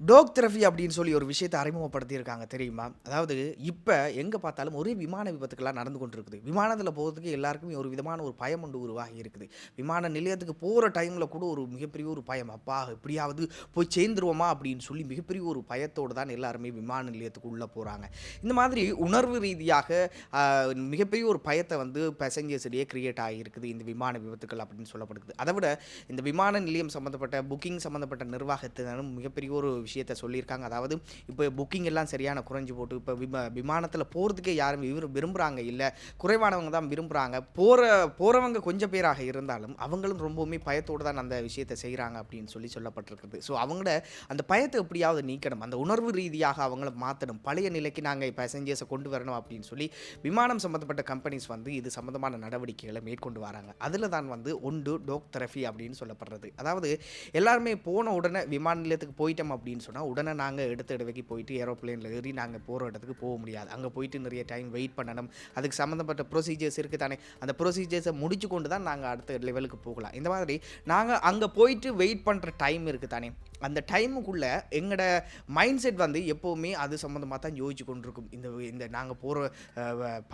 டோக் therapy அப்படின்னு சொல்லி ஒரு விஷயத்தை அறிமுகப்படுத்தியிருக்காங்க தெரியுமா? அதாவது இப்போ எங்கே பார்த்தாலும் ஒரே விமான விபத்துக்கெல்லாம் நடந்து கொண்டு இருக்குது விமானத்தில் போகிறதுக்கு எல்லாருக்குமே ஒரு விதமான ஒரு பயம் ஒன்று உருவாகி இருக்குது. விமான நிலையத்துக்கு போகிற டைமில் கூட ஒரு மிகப்பெரிய ஒரு பயம் அப்பா எப்படியாவது போய் சேர்ந்துருவோமா? அப்படின்னு சொல்லி மிகப்பெரிய ஒரு பயத்தோடு தான் எல்லாருமே விமான நிலையத்துக்கு உள்ளே போகிறாங்க இந்த மாதிரி உணர்வு ரீதியாக மிகப்பெரிய ஒரு பயத்தை வந்து பேசஞ்சர்ஸிடையே கிரியேட் ஆகியிருக்குது இந்த விமான விபத்துக்கள் அப்படின்னு சொல்லப்படுது. அதை விட இந்த விமான நிலையம் சம்மந்தப்பட்ட புக்கிங் சம்மந்தப்பட்ட நிர்வாகத்தினரும் மிகப்பெரிய ஒரு விஷயத்தை சொல்லியிருக்காங்க. அதாவது இப்போ புக்கிங் எல்லாம் சரியான குறைஞ்சி போட்டு இப்போ விம விமானத்தில் போகிறதுக்கே யாரும் விரும்புகிறாங்க இல்லை குறைவானவங்க தான் விரும்புகிறாங்க போகிற போகிறவங்க கொஞ்சம் பேராக இருந்தாலும் அவங்களும் ரொம்பவுமே பயத்தோடு தான் அந்த விஷயத்தை செய்கிறாங்க அப்படின்னு சொல்லி சொல்லப்பட்டிருக்குது. ஸோ அவங்கள அந்த பயத்தை எப்படியாவது நீக்கணும் அந்த உணர்வு ரீதியாக அவங்கள மாற்றணும் பழைய நிலைக்கு நாங்கள் பேசஞ்சர்ஸை கொண்டு வரணும் அப்படின்னு சொல்லி விமானம் சம்மந்தப்பட்ட கம்பெனிஸ் வந்து இது சம்மந்தமான நடவடிக்கைகளை மேற்கொண்டு வராங்க. அதில் தான் வந்து ஒன்று டோக் தெரபி அப்படின்னு சொல்லப்படுறது. அதாவது எல்லாருமே போன உடனே விமான நிலையத்துக்கு போயிட்டோம் அப்படின்னு அப்படின்னு சொன்னால் உடனே நாங்கள் எடுத்த இடவைக்கு போயிட்டு ஏரோப்ளேனில் ஏறி நாங்கள் போகிற இடத்துக்கு போக முடியாது. அங்கே போயிட்டு நிறைய டைம் வெயிட் பண்ணணும். அதுக்கு சம்மந்தப்பட்ட ப்ரொசீஜர்ஸ் இருக்குது தானே. அந்த ப்ரொசீஜர்ஸை முடிச்சு கொண்டு தான் நாங்கள் அடுத்த லெவலுக்கு போகலாம். இந்த மாதிரி நாங்கள் அங்கே போயிட்டு வெயிட் பண்ணுற டைம் இருக்குது தானே. அந்த டைமுக்குள்ளே எங்களோட மைண்ட் செட் வந்து எப்போவுமே அது சம்மந்தமாக தான் யோசிச்சு கொண்டிருக்கும். இந்த இந்த நாங்கள் போகிற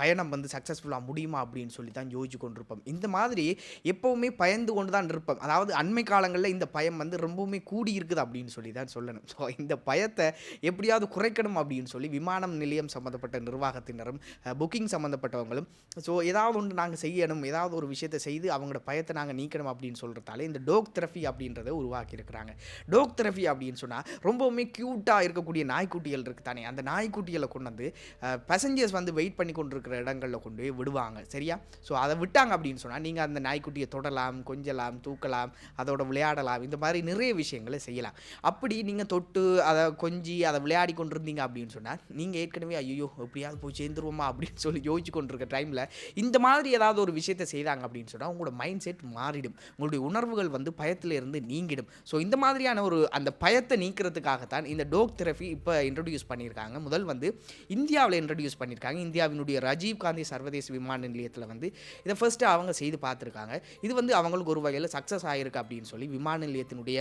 பயணம் வந்து சக்ஸஸ்ஃபுல்லாக முடியுமா அப்படின்னு சொல்லி தான் யோசிச்சு கொண்டிருப்போம். இந்த மாதிரி எப்போவுமே பயந்து கொண்டு தான் இருப்போம். அதாவது அண்மை காலங்களில் இந்த பயம் வந்து ரொம்பவுமே கூடி இருக்குது அப்படின்னு சொல்லி தான் சொல்லணும். ஸோ இந்த பயத்தை எப்படியாவது குறைக்கணும் அப்படின்னு சொல்லி விமானம் நிலையம் சம்மந்தப்பட்ட நிர்வாகத்தினரும் புக்கிங் சம்மந்தப்பட்டவங்களும் ஸோ ஏதாவது ஒன்று நாங்கள் செய்யணும் ஏதாவது ஒரு விஷயத்தை செய்து அவங்களோட பயத்தை நாங்கள் நீக்கணும் அப்படின்னு சொல்கிறதால இந்த டோக் தெரபி அப்படின்றத உருவாக்கியிருக்கிறாங்க. டோக் தெரபி அப்படின்னு சொன்னால் ரொம்பவுமே க்யூட்டாக இருக்கக்கூடிய நாய்க்குட்டிகள் இருக்குது தானே. அந்த நாய்க்குட்டிகளை கொண்டு வந்து பேசஞ்சர்ஸ் வந்து வெயிட் பண்ணி கொண்டு இருக்கிற இடங்களில் கொண்டு போய் விடுவாங்க. சரியா? ஸோ அதை விட்டாங்க அப்படின்னு சொன்னால் நீங்கள் அந்த நாய்க்குட்டியை தொடலாம் கொஞ்சலாம் தூக்கலாம் அதோட விளையாடலாம் இந்த மாதிரி நிறைய விஷயங்களை செய்யலாம். அப்படி நீங்கள் தொட்டு அதை கொஞ்சி அதை விளையாடி கொண்டு இருந்தீங்க அப்படின்னு சொன்னால் நீங்கள் ஏற்கனவே ஐயோ எப்படியாவது போய் சேர்ந்துருவோமா அப்படின்னு சொல்லி யோசிச்சு கொண்டிருக்க டைமில் இந்த மாதிரி ஏதாவது ஒரு விஷயத்தை செய்தாங்க அப்படின்னு சொன்னால் உங்களோட மைண்ட் செட் மாறிடும். உங்களுடைய உணர்வுகள் வந்து பயத்தில் இருந்து நீங்கிடும். ஸோ இந்த மாதிரியான ஒரு அந்த பயத்தை நீக்கிறதுக்காகத்தான் இந்த டோக் தெரபி இப்போ இன்ட்ரடியூஸ் பண்ணியிருக்காங்க. முதல் வந்து இந்தியாவில் இன்ட்ரடியூஸ் பண்ணியிருக்காங்க. இந்தியாவினுடைய ராஜீவ் காந்தி சர்வதேச விமான நிலையத்தில் வந்து இதை ஃபர்ஸ்ட்டு அவங்க செய்து பார்த்துருக்காங்க. இது வந்து அவங்களுக்கு ஒரு வகையில் சக்ஸஸ் ஆகிருக்கு அப்படின்னு சொல்லி விமான நிலையத்தினுடைய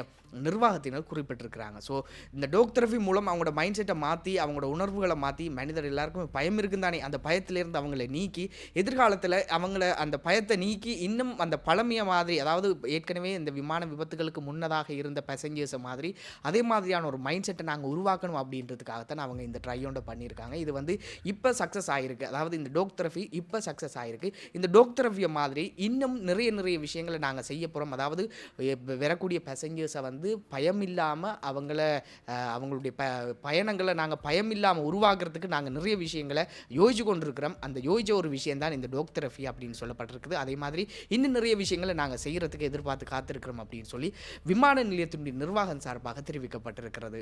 நிர்வாகத்தினர் குறிப்பிட்டிருக்கிறாங்க. ஸோ இந்த டோக் தெரபி மூலம் அவங்களோட மைண்ட் செட்டை மாற்றி அவங்களோட உணர்வுகளை மாற்றி மனிதர் எல்லாருக்குமே பயம் இருக்குந்தானே அந்த பயத்திலேருந்து அவங்கள நீக்கி எதிர்காலத்தில் அவங்கள அந்த பயத்தை நீக்கி இன்னும் அந்த பழமைய மாதிரி அதாவது ஏற்கனவே இந்த விமான விபத்துகளுக்கு முன்னதாக இருந்த பேசஞ்சர்ஸை மாதிரி அதே மாதிரியான ஒரு மைண்ட் செட்டை நாங்கள் உருவாக்கணும் அப்படின்றதுக்காகத்தான் அவங்க இந்த ட்ரையோண்டை பண்ணியிருக்காங்க. இது வந்து இப்போ சக்ஸஸ் ஆகிருக்கு அதாவது இந்த டோக் தெரபி இப்போ சக்ஸஸ் ஆகிருக்கு இந்த டோக் தெரபியை மாதிரி இன்னும் நிறைய நிறைய விஷயங்களை நாங்கள் செய்ய போகிறோம் அதாவது வரக்கூடிய பேசஞ்சர்ஸை வந்து பயம் இல்லாமல் அவங்கள அவங்களுடைய ப பயணங்களை நாங்கள் பயம் இல்லாமல் உருவாக்குறதுக்கு நாங்கள் நிறைய விஷயங்களை யோசிச்சு கொண்டிருக்கிறோம். அந்த யோசிச்ச ஒரு விஷயம் தான் இந்த டோக் தெரபி அப்படின்னு சொல்லப்பட்டிருக்குது. அதே மாதிரி இன்னும் நிறைய விஷயங்களை நாங்கள் செய்கிறதுக்கு எதிர்பார்த்து காத்திருக்கிறோம் அப்படின்னு சொல்லி விமான நிலையத்தினுடைய நிர்வாகம் சார்பாக தெரிவிக்கப்பட்டிருக்கிறது.